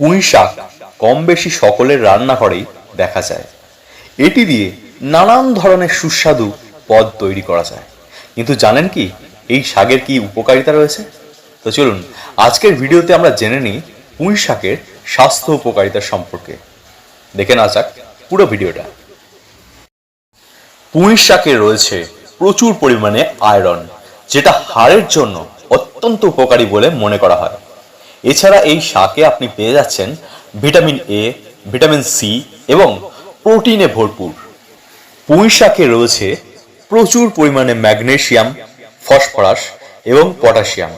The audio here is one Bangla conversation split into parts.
পুঁই শাক কম বেশি সকলের রান্নাঘরেই দেখা যায়। এটি দিয়ে নানান ধরনের সুস্বাদু পদ তৈরি করা যায়। কিন্তু জানেন কি, এই শাকের কি উপকারিতা রয়েছে? তো চলুন, আজকের ভিডিওতে আমরা জেনে নিই পুঁই শাকের স্বাস্থ্য উপকারিতা সম্পর্কে। দেখে না যাক পুরো ভিডিওটা। পুঁই শাকে রয়েছে প্রচুর পরিমাণে আয়রন, যেটা হাড়ের জন্য অত্যন্ত উপকারী বলে মনে করা হয়। এছাড়া এই শাকে আপনি পেয়ে যাচ্ছেন ভিটামিন এ ভিটামিন সি এবং প্রোটিনে ভরপুর। পুঁই শাকে রয়েছে প্রচুর পরিমাণে ম্যাগনেশিয়াম, ফসফরাস এবং পটাশিয়াম।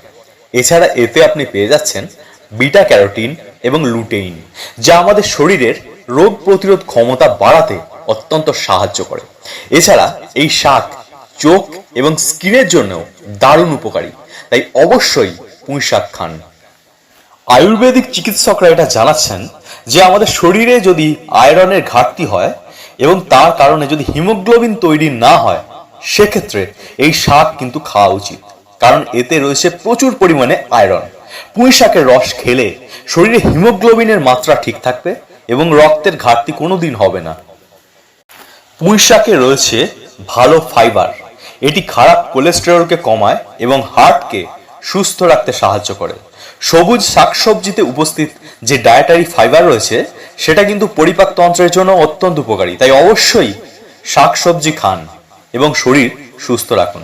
এছাড়া এতে আপনি পেয়ে যাচ্ছেন বিটা ক্যারোটিন এবং লুটেইন, যা আমাদের শরীরের রোগ প্রতিরোধ ক্ষমতা বাড়াতে অত্যন্ত সাহায্য করে। এছাড়া এই শাক চোখ এবং স্কিনের জন্যও দারুণ উপকারী, তাই অবশ্যই পুঁই শাক খান। আয়ুর্বেদিক চিকিৎসকরা এটা জানাচ্ছেন যে আমাদের শরীরে যদি আয়রনের ঘাটতি হয় এবং তার কারণে যদি হিমোগ্লোবিন তৈরি না হয়, সেক্ষেত্রে এই শাক কিন্তু খাওয়া উচিত। কারণ এতে রয়েছে প্রচুর পরিমাণে আয়রন। পুঁই শাকের রস খেলে শরীরে হিমোগ্লোবিনের মাত্রা ঠিক থাকবে এবং রক্তের ঘাটতি কোনোদিন হবে না। পুঁই শাকে রয়েছে ভালো ফাইবার। এটি খারাপ কোলেস্টেরলকে কমায় এবং হার্টকে সুস্থ রাখতে সাহায্য করে। সবুজ শাকসবজিতে উপস্থিত যে ডায়েটারি ফাইবার রয়েছে, সেটা কিন্তু পরিপাকতন্ত্রের জন্য অত্যন্ত উপকারী। তাই অবশ্যই শাকসবজি খান এবং শরীর সুস্থ রাখুন।